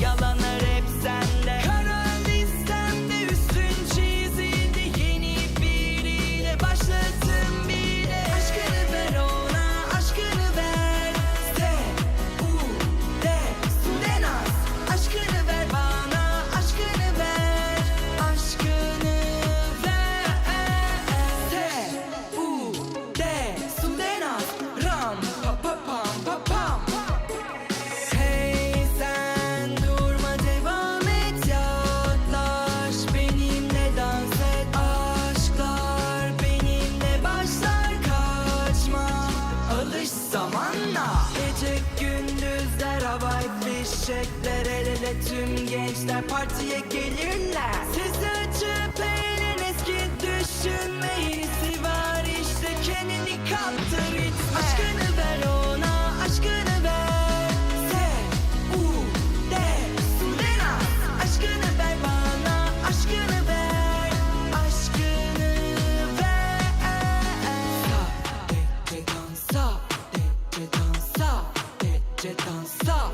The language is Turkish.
yalan tüm gençler partiye gelirler. Sizi açıp eğleniriz ki düşünmeyin. Hissi var işte kendini kaptır itme Aşkını ver ona aşkını ver. Se U D Sulena Aşkını ver bana aşkını ver. Aşkını ver. Sa Dece dansa Dece dansa Dece dansa